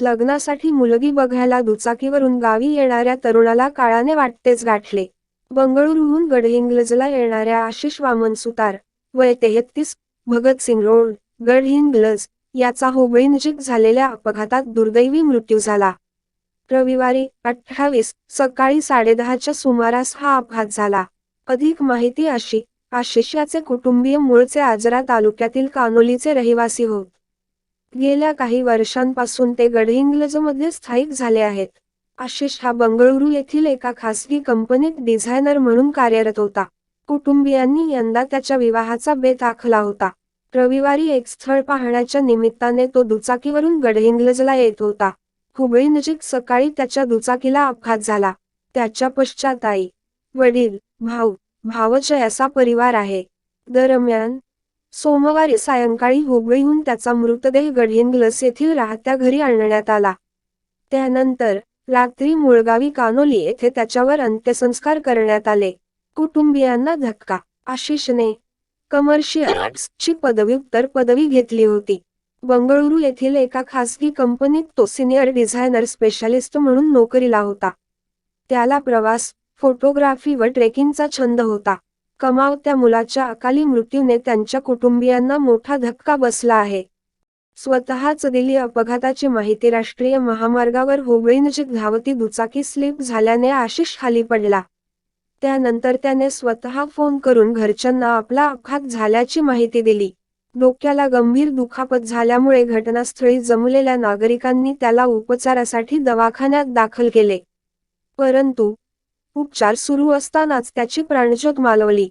लग्नासाठी मुलगी बघायला दुचाकीवरून गावी येणाऱ्या तरुणाला काळाने वाटतेच गाठले. बंगळुरूहून गडहिंग्लजला येणाऱ्या आशिष वामन सुतार वय तेहत्तीस भगतसिंग रोड गडहिंग्लज याचा हुबळीनजीक झालेल्या अपघातात दुर्दैवी मृत्यू झाला. रविवारी अठ्ठावीस सकाळी साडेदहाच्या सुमारास हा अपघात झाला. अधिक माहिती अशी आशिष याचे कुटुंबीय मूळचे आजरा तालुक्यातील कानोलीचे रहिवासी होत. गेल्या काही वर्षांपासून ते गडहिंग्लजमध्ये स्थायिक झाले आहेत. आशिष हा बंगळुरू येथील एका खासगी कंपनीत डिझायनर म्हणून कार्यरत होता. कुटुंबियांनी यंदा त्याच्या विवाहाचा बेत आखला होता. रविवारी एक स्थळ पाहण्याच्या निमित्ताने तो दुचाकीवरून गडहिंग्लजला येत होता. हुबळी नजीक सकाळी त्याच्या दुचाकीला अपघात झाला. त्याच्या पश्चात आई वडील भाऊ भावजय असा परिवार आहे. दरम्यान सोमवारी सायंकाळी हुबळीहून त्याचा मृतदेह गडहिंग्लस येथील राहत्या घरी आणण्यात आला. त्यानंतर रात्री मुळगावी कानोली येथे त्याच्यावर अंत्यसंस्कार करण्यात आले. कुटुंबियांना धक्का आशिषने कमर्शियल आर्ट्सची पदव्युत्तर पदवी घेतली होती. बंगळुरू येथील एका खासगी कंपनीत तो सिनियर डिझायनर स्पेशालिस्ट म्हणून नोकरीला होता. त्याला प्रवास फोटोग्राफी व ट्रेकिंगचा छंद होता. कमावत्या मुलाच्या अकाली मृत्यूने त्यांच्या कुटुंबियांना मोठा धक्का बसला आहे. स्वतःच दिली अपघाताची माहिती राष्ट्रीय महामार्गावर हुबळीनजीक धावती दुचाकी स्लिप झाल्याने आशिष खाली पडला. त्यानंतर त्याने स्वतः फोन करून घरच्यांना आपला अपघात झाल्याची माहिती दिली. डोक्याला गंभीर दुखापत झाल्यामुळे घटनास्थळी जमलेल्या नागरिकांनी त्याला उपचारासाठी दवाखान्यात दाखल केले. परंतु उपचार सुरू असतानाच त्याची प्राणज्योत मालवली.